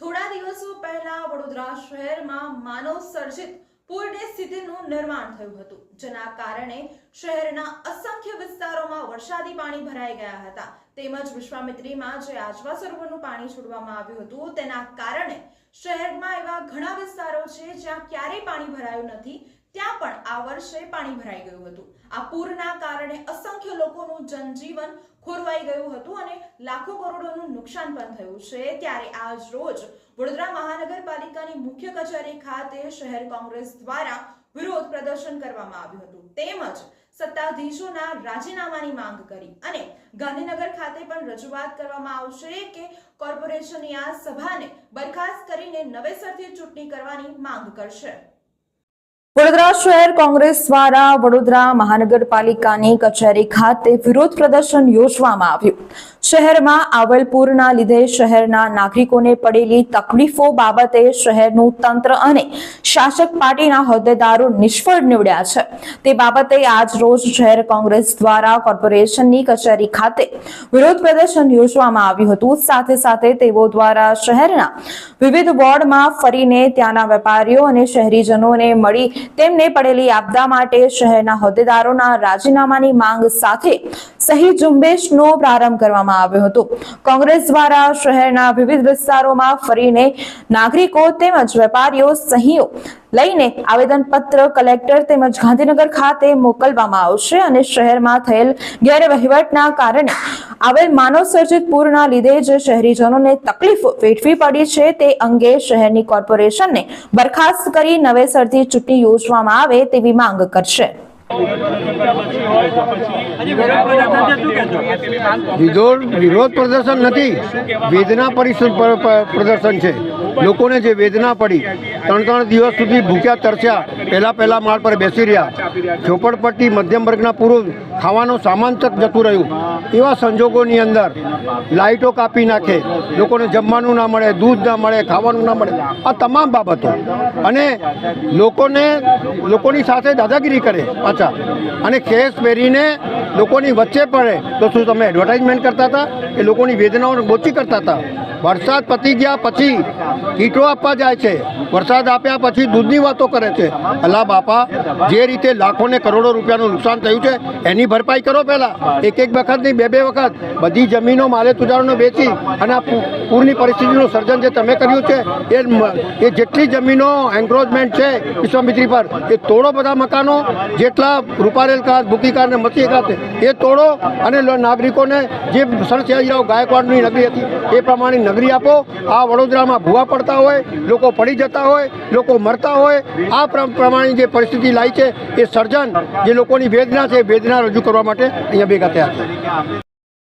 થોડા દિવસો પહેલા વડોદરા શહેરમાં માનવ સર્જિત પૂરની સ્થિતિનું નિર્માણ થયું હતું, જેના કારણે શહેરના અસંખ્ય વિસ્તારોમાં વરસાદી પાણી ભરાઈ ગયા હતા. તેમજ વિશ્વામિત્રીમાં જે આજવા સરોવરનું પાણી છોડવામાં આવ્યું હતું, તેના કારણે શહેરમાં એવા ઘણા વિસ્તારો છે જ્યાં ક્યારેય પાણી ભરાયું નથી ત્યાં પણ આ વર્ષે પાણી ભરાઈ ગયું હતું. આ પૂરના કારણે અસંખ્ય લોકોનું જનજીવન ખોરવાઈ ગયું હતું અને લાખો કરોડોનું નુકસાન પણ થયું છે. ત્યારે આજ રોજ વડોદરા મહાનગરપાલિકાની મુખ્ય કચેરી ખાતે શહેર કોંગ્રેસ દ્વારા વિરોધ પ્રદર્શન કરવામાં આવ્યું હતું. તેમજ સત્તાધીશોના રાજીનામાની માંગ કરી અને ગાંધીનગર ખાતે પણ રજૂઆત કરવામાં આવશે કે કોર્પોરેશનની આ સભાને બરખાસ્ત કરીને નવેસરથી ચૂંટણી કરવાની માંગ કરશે. વડોદરા શહેર કોંગ્રેસ દ્વારા વડોદરા મહાનગરપાલિકાની કચેરી ખાતે વિરોધ પ્રદર્શન યોજવામાં આવ્યું. શહેરમાં આવલપુરના લીધે શહેરના નાગરિકોને પડેલી તકલીફો બાબતે શહેરનું તંત્ર અને શાસક પાર્ટીના હોદ્દેદારો નિષ્ફળ નીવડ્યા છે. તે બાબતે આજ રોજ શહેર કોંગ્રેસ દ્વારા કોર્પોરેશનની કચેરી ખાતે વિરોધ પ્રદર્શન યોજવામાં આવ્યું હતું. સાથે સાથે તેઓ દ્વારા શહેરના વિવિધ વોર્ડમાં ફરીને ત્યાંના વેપારીઓ અને શહેરીજનોને મળી તેમને પડેલી આપદા માટે શહેરના હોદ્દેદારોના રાજીનામાની માંગ સાથે સહી ઝુંબેશનો પ્રારંભ કરવામાં આવ્યો હતો. કોંગ્રેસ દ્વારા શહેરના વિવિધ વિસ્તારોમાં ફરીને નાગરિકો તેમજ વેપારીઓ સહીઓ લઈને આવેદનપત્ર કલેક્ટર તેમજ ગાંધીનગર ખાતે મોકલવામાં આવશે અને શહેરમાં થયેલ ગેરવહીવટના કારણે આવેલ માનવ સર્જિત પૂરના લીધે જે શહેરીજનોને તકલીફ વેઠવી પડી છે. તે અંગે શહેરની કોર્પોરેશનને બરખાસ્ત કરી નવેસરથી ચૂંટણી યોજવામાં આવે તેવી માંગ કરશે. વિરોધ પ્રદર્શન નથી. વેદના પરિષદ પર- પર- પ્રદર્શન છે. લોકોને જે વેદના પડી ત્રણ ત્રણ દિવસ સુધી ભૂખ્યા, તરસ્યા પહેલા પહેલા માળ પર બેસી રહ્યા. ઝોપડપટ્ટી મધ્યમ વર્ગના પૂરું ખાવાનો સામાન તક જતું રહ્યું. એવા સંજોગોની અંદર લાઇટો કાપી નાખે. લોકોને જમવાનું ના મળે, દૂધ ના મળે, ખાવાનું ના મળે. આ તમામ બાબતો. અને લોકોને, લોકોની સાથે દાદાગીરી કરે. પાછા અને કેસ પહેરીને લોકોની વચ્ચે પડે તો શું તમે એડવર્ટાઇઝમેન્ટ કરતા હતા? કે લોકોની વેદનાઓને ઓછી કરતા હતા? વરસાદ પતી ગયા પછી કીટો આપવા જાય છે. વરસાદ આપ્યા પછી દૂધની વાતો કરે છે. અલા બાપા, જે રીતે લાખોને કરોડો રૂપિયાનું નુકસાન થયું છે, એની ભરપાઈ કરો પહેલાં. એક એક વખત નહીં, બે બે વખત. બધી જમીનો માલે તુજારોને વેચી અને આ પૂરની પરિસ્થિતિનું સર્જન જે તમે કર્યું છે, એ એ જેટલી જમીનો એન્ક્રોચમેન્ટ છે વિશ્વામિત્રી પર, એ તોડો બધા મકાનો, જેટલા રૂપારેલ કાત ભૂકી કાર ને મસી કાત એ તોડો અને નાગરિકોને જે સરસિયાજીરાવ ગાયકવાડની નગરી હતી, એ પ્રમાણે નગરી આપો. આ વડોદરામાં ભૂવા પડતા હોય, લોકો પડી જતા હોય, લોકો મરતા હોય, આ પ્ર- પ્રમાણે જે પરિસ્થિતિ લાવી છે એ સર્જન જે લોકોની વેદના છે વેદના રજૂ કરવા માટે અહીંયા ભેગા થયા છે.